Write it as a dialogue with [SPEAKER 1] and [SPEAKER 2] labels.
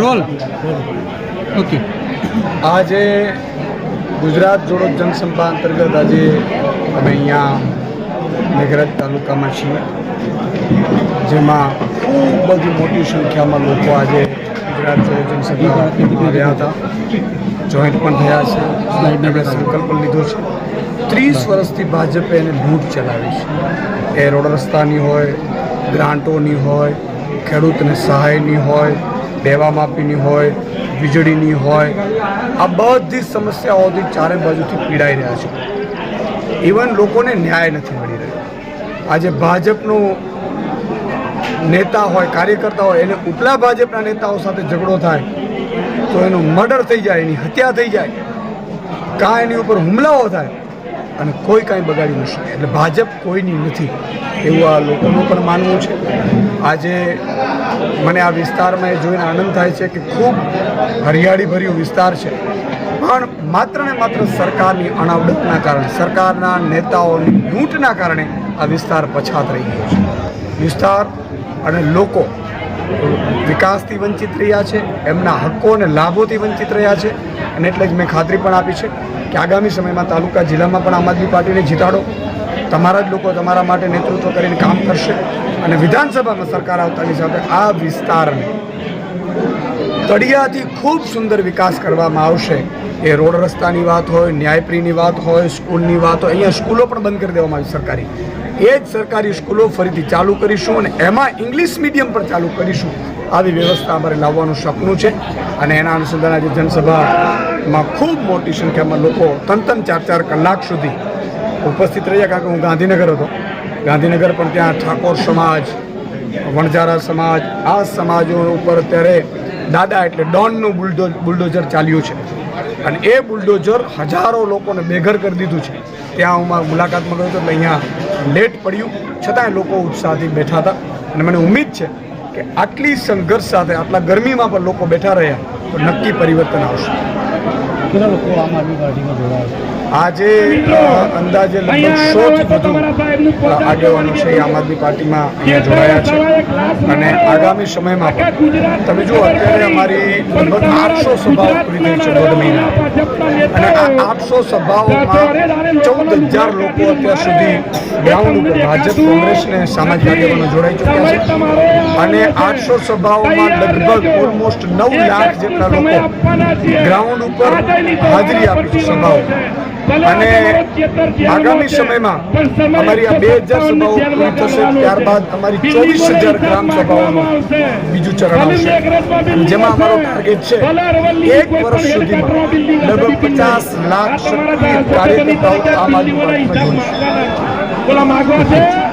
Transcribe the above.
[SPEAKER 1] Role. Okay
[SPEAKER 2] આજે ગુજરાત જોડો જનસંપા અંતર્ગત આજે અમે અહીંયા મેઘરજ તાલુકામાં છીએ. જેમાં ખૂબ બધી મોટી સંખ્યામાં લોકો આજે ગુજરાત જોડો જનસંપા રહ્યા હતા. જોઈન્ટ પણ થયા છે. એમણે સંકલ્પ લીધો છે. ત્રીસ વર્ષથી ભાજપે એને લૂંટ ચલાવી છે. એ રોડ રસ્તાની હોય ગ્રાન્ટોની હોય, ખેડૂતને સહાયની હોય દેવા માપીની હોય, વીજળીની હોય, આ બધી સમસ્યાઓથી ચારે બાજુથી પીડાઈ રહ્યા છે. ઇવન લોકોને ન્યાય નથી મળી રહ્યો. આજે ભાજપનું નેતા હોય, કાર્યકર્તા હોય, એને ઉપલા ભાજપના નેતાઓ સાથે ઝઘડો થાય, તો એનું મર્ડર થઈ જાય, એની હત્યા થઈ જાય કાં એની ઉપર હુમલાઓ થાય અને કોઈ કાંઈ બગાડી ન શકે. એટલે ભાજપ કોઈની નથી. એવું આ લોકોનું પણ માનવું છે. આજે મને આ વિસ્તારમાં એ જોઈને આનંદ થાય છે કે ખૂબ હરિયાળીભર્યું વિસ્તાર છે. પણ માત્ર ને માત્ર સરકારની અણાવડતના કારણે, સરકારના નેતાઓની લૂંટના કારણે આ વિસ્તાર પછાત રહી ગયો છે. વિસ્તાર અને લોકો વિકાસથી વંચિત રહ્યા છે, એમના હક્કો અને લાભોથી વંચિત રહ્યા છે. અને એટલે જ મેં ખાતરી પણ આપી છે કે આગામી સમયમાં તાલુકા જિલ્લામાં પણ આમ આદમી પાર્ટીને જીતાડો. તમારા જ લોકો તમારા માટે નેતૃત્વ કરીને કામ કરશે અને વિધાનસભામાં સરકાર આવતાની સાથે આ વિસ્તારને તળિયાથી ખૂબ સુંદર વિકાસ કરવામાં આવશે. એ રોડ રસ્તાની વાત હોય, ન્યાયપ્રીની વાત હોય, સ્કૂલની વાત હોય, અહીંયા સ્કૂલો પણ બંધ કરી દેવામાં આવી સરકારી. એ જ સરકારી સ્કૂલો ફરીથી ચાલુ કરીશું અને એમાં ઇંગ્લિશ મીડિયમ પણ ચાલુ કરીશું. આવી વ્યવસ્થા અમારે લાવવાનું સપનું છે અને એના અનુસંધાને આજે જનસભામાં ખૂબ મોટી સંખ્યામાં લોકો ત્રણ ચાર ચાર કલાક સુધી ઉપસ્થિત રહ્યા. કારણ કે હું ગાંધીનગર હતો. ગાંધીનગર પણ ત્યાં ઠાકોર સમાજ, વણઝારા સમાજ, આ સમાજો ઉપર અત્યારે દાદા એટલે ડોનનું બુલડો, બુલડોઝર ચાલ્યું છે. અને એ બુલડોઝર હજારો લોકોને બેઘર કરી દીધું છે. ત્યાં હું મુલાકાતમાં ગયો હતો એટલે અહીંયા લેટ પડ્યું. છતાંય લોકો ઉત્સાહથી બેઠા હતા. અને મને ઉમ્મીદ છે કે આટલી સંઘર્ષ સાથે, આટલા ગરમીમાં પણ લોકો બેઠા રહ્યા, તો નક્કી પરિવર્તન આવશે.
[SPEAKER 1] કેટલા લોકો આમ આદમી પાર્ટીમાં જોડાયા
[SPEAKER 2] આજે અંદાજે લગભગ સોથી વધુ આગેવાનો છે એ આમ આદમી પાર્ટીમાં અહીંયા જોડાયા છે. અને આગામી સમયમાં તમે જુઓ અત્યારે અમારી લગભગ આઠસો સભાઓ પૂરી થઈ છે દોઢ મહિના. અને આ આઠસો સભાઓમાં ચૌદ હજાર લોકો અત્યાર સુધી ગ્રાઉન્ડ ઉપર ભાજપ કોંગ્રેસને સામાજિક આગેવાનો જોડાઈ ચૂક્યા છે. અને આઠસો સભાઓમાં લગભગ ઓલમોસ્ટ નવ લાખ જેટલા લોકો ગ્રાઉન્ડ ઉપર હાજરી આપી સભાઓ અને આગામી સમયમાં અમારી આ બે હજાર સભાઓ પૂરી થશે ત્યારબાદ અમારી ચોવીસ હજાર ગ્રામ સભાઓનું બીજું ચરણ આવશે. જેમાં અમારો ટાર્ગેટ છે એક વર્ષ સુધીમાં લગભગ પચાસ લાખ સક્રિય કાર્યકર્તાઓ આમ આદમી પાર્ટીમાં જોડીશું